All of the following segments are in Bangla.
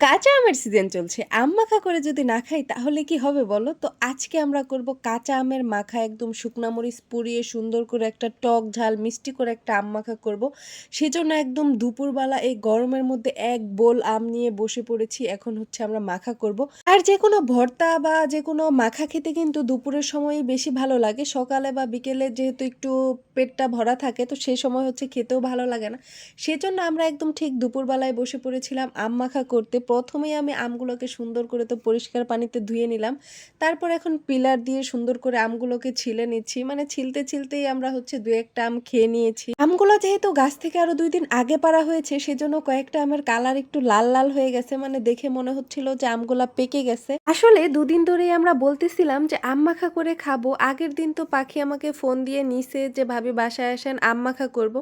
কাঁচা আমের সিজন চলছে। আম মাখা করে যদি না খাই, তাহলে কি হবে বলো? তো আজকে আমরা করব কাঁচা আমের মাখা, একদম শুকনা মরিচ পুড়িয়ে সুন্দর করে একটা টক ঝাল, মিষ্টি করে একটা আম মাখা করব। সেজন্য একদম দুপুরবেলা এই গরমের মধ্যে এক বোল আম নিয়ে বসে পড়েছি। এখন হচ্ছে আমরা মাখা করব। আর যে কোনো ভর্তা বা যে কোনো মাখা খেতে কিন্তু দুপুরের সময়ই বেশি ভালো লাগে। সকালে বা বিকেলে যেহেতু একটু পেটটা ভরা থাকে তো সেই সময় হচ্ছে খেতেও ভালো লাগে না। সেজন্য আমরা একদম ঠিক দুপুরবেলায় বসে পড়েছিলাম আম মাখা করতে। প্রথমেই আমি আমগুলোকে সুন্দর করে তো পরিষ্কার পানিতে ধুয়ে নিলাম। তারপর এখন পিলার দিয়ে সুন্দর করে আমগুলোকে ছিলে নিচ্ছি। মানে ছিলতে, ছিলতেই আমরা হচ্ছে ২-১ টা আম খেয়ে নিয়েছি। আমগুলো যেহেতু গাছ থেকে আরও দুই দিন আগে পাড়া হয়েছে সেজন্য কয়েকটা আমের কালার একটু লাল, লাল হয়ে গেছে। মানে দেখে মনে হচ্ছিল যে আমগুলা পেকে গেছে। আসলে দুদিন ধরেই আমরা বলতেছিলাম যে আম মাখা করে খাব। আগের দিন তো পাখি আমাকে ফোন দিয়ে নিছে যে ভাবি বাসায় আসেন আম মাখা করব।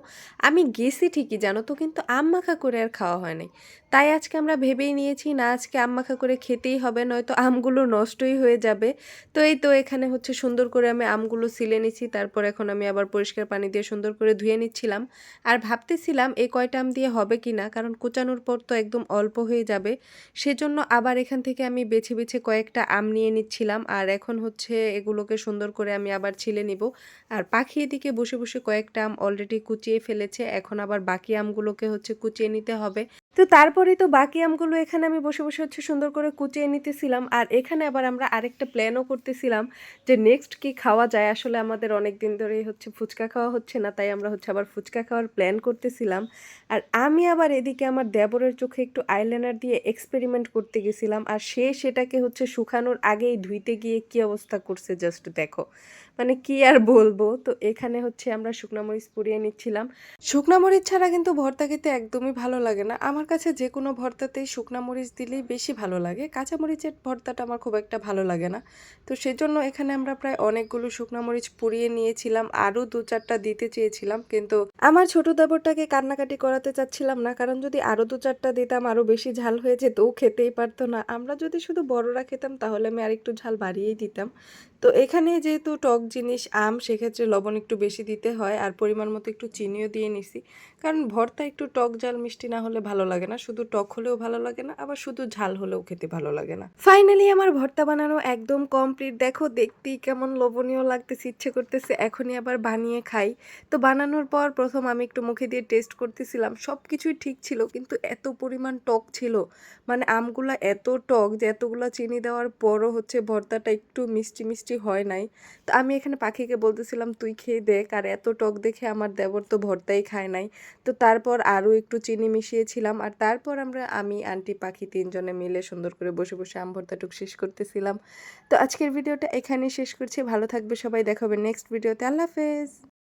আমি গেছি ঠিকই জানো তো কিন্তু আম মাখা করে আর খাওয়া হয় নাই। তাই আজকে আমরা ভেবেই নিয়েছি না আজকে আম মাখা করে খেতেই হবে নয়তো আমগুলো নষ্টই হয়ে যাবে। তো এই তো এখানে হচ্ছে সুন্দর করে আমি আমগুলো ছিলে নিচ্ছি। তারপর এখন আমি আবার পরিষ্কার পানি দিয়ে সুন্দর করে ধুয়ে নিচ্ছিলাম। আর ভাবতেছিলাম এই কয়টা আম দিয়ে হবে কিনা কারণ কুচানোর পর তো একদম অল্প হয়ে যাবে। সেজন্য আবার এখান থেকে আমি বেছে, বেছে কয়েকটা আম নিয়ে নিচ্ছিলাম। আর এখন হচ্ছে এগুলোকে সুন্দর করে আমি আবার ছিলে নিব। আর পাখি এদিকে বসে, বসে বসে কয়েকটা আম অলরেডি কুচিয়ে ফেলেছে। এখন আবার বাকি আমগুলোকে হচ্ছে কুচিয়ে নিতে হবে। তো তারপরে তো বাকি আমগুলো এখানে আমি বসে, বসে হচ্ছে সুন্দর করে কুচিয়ে নিতেছিলাম। আর এখানে আবার আমরা আরেকটা প্ল্যানও করতেছিলাম যে নেক্সট কি খাওয়া যায়। আসলে আমাদের অনেক দিন ধরেই হচ্ছে ফুচকা খাওয়া হচ্ছে না। তাই আমরা হচ্ছে আবার ফুচকা খাওয়ার প্ল্যান করতেছিলাম। আর আমি আবার এদিকে আমার দেবরের চোখে একটু আইলাইনার দিয়ে এক্সপেরিমেন্ট করতে গেছিলাম। আর সে সেটাকে হচ্ছে শুকানোর আগেই ধুইতে গিয়ে কি অবস্থা করছে জাস্ট দেখো। মানে কি আর বলব। তো এখানে হচ্ছে আমরা শুকনামরিচ পুড়িয়ে নিচ্ছিলাম। শুকনামরিচ ছাড়া কিন্তু ভর্তা খেতে একদমই ভালো লাগে না। আমার কাছে যে কোনো ভর্তাতেই শুকনা মরিচ দিলেই বেশি ভালো লাগে। কাঁচা মরিচের ভর্তাটা আমার খুব একটা ভালো লাগে না। তো সেজন্য এখানে আমরা প্রায় অনেকগুলো শুকনা মরিচ পুড়িয়ে নিয়েছিলাম। আরও দু চারটা দিতে চেয়েছিলাম। কিন্তু আমার ছোট দেবরটাকে কান্নাকাটি করাতে চাচ্ছিলাম না। কারণ যদি আরও ২-৪ টা দিতাম আরও বেশি ঝাল হয়ে যেত। ও খেতেই পারতো না। আমরা যদি শুধু বড়রা খেতাম, তাহলে আমি আরেকটু ঝাল বাড়িয়েই দিতাম। তো এখানে যেহেতু টক জিনিস, আম, সেক্ষেত্রে লবণ একটু বেশি দিতে হয়। আর পরিমাণ মতো একটু চিনিও দিয়ে নিছি। কারণ ভর্তা একটু টক ঝাল মিষ্টি না হলে ভালো লাগে না। শুধু টক হলেও ভালো লাগে না, আবার শুধু ঝাল হলেও খেতে ভালো লাগে না। ফাইনালি আমার ভর্তা বানানো একদম কমপ্লিট। দেখো, দেখতেই কেমন লবণীয় লাগতেছে, ইচ্ছে করতেছে, এখনই আবার বানিয়ে খাই। তো বানানোর পর প্রথম আমি একটু মুখে দিয়ে টেস্ট করতেছিলাম। সব কিছুই ঠিক ছিল কিন্তু এত পরিমাণ টক ছিল। মানে আমগুলা এত টক যে এতগুলা চিনি দেওয়ার পরও হচ্ছে ভর্তাটা একটু মিষ্টি, মিষ্টি হয় নাই। তো আমি এখানে পাখিকে বলতেছিলাম তুই খেয়ে দেখ। আর এত টক দেখে আমার দেবর তো ভর্তাই খায় নাই। তো তারপর আরও একটু চিনি মিশিয়েছিলাম। আর তারপর আমরা আমি, আন্টি, পাখি তিনজনে মিলে সুন্দর করে বসে, বসে আম ভর্তাটুকু শেষ করতেছিলাম। তো আজকের ভিডিওটা এখানেই শেষ করছি। ভালো থাকবে সবাই। দেখাবে নেক্সট ভিডিওতে। আল্লাহ হাফেজ।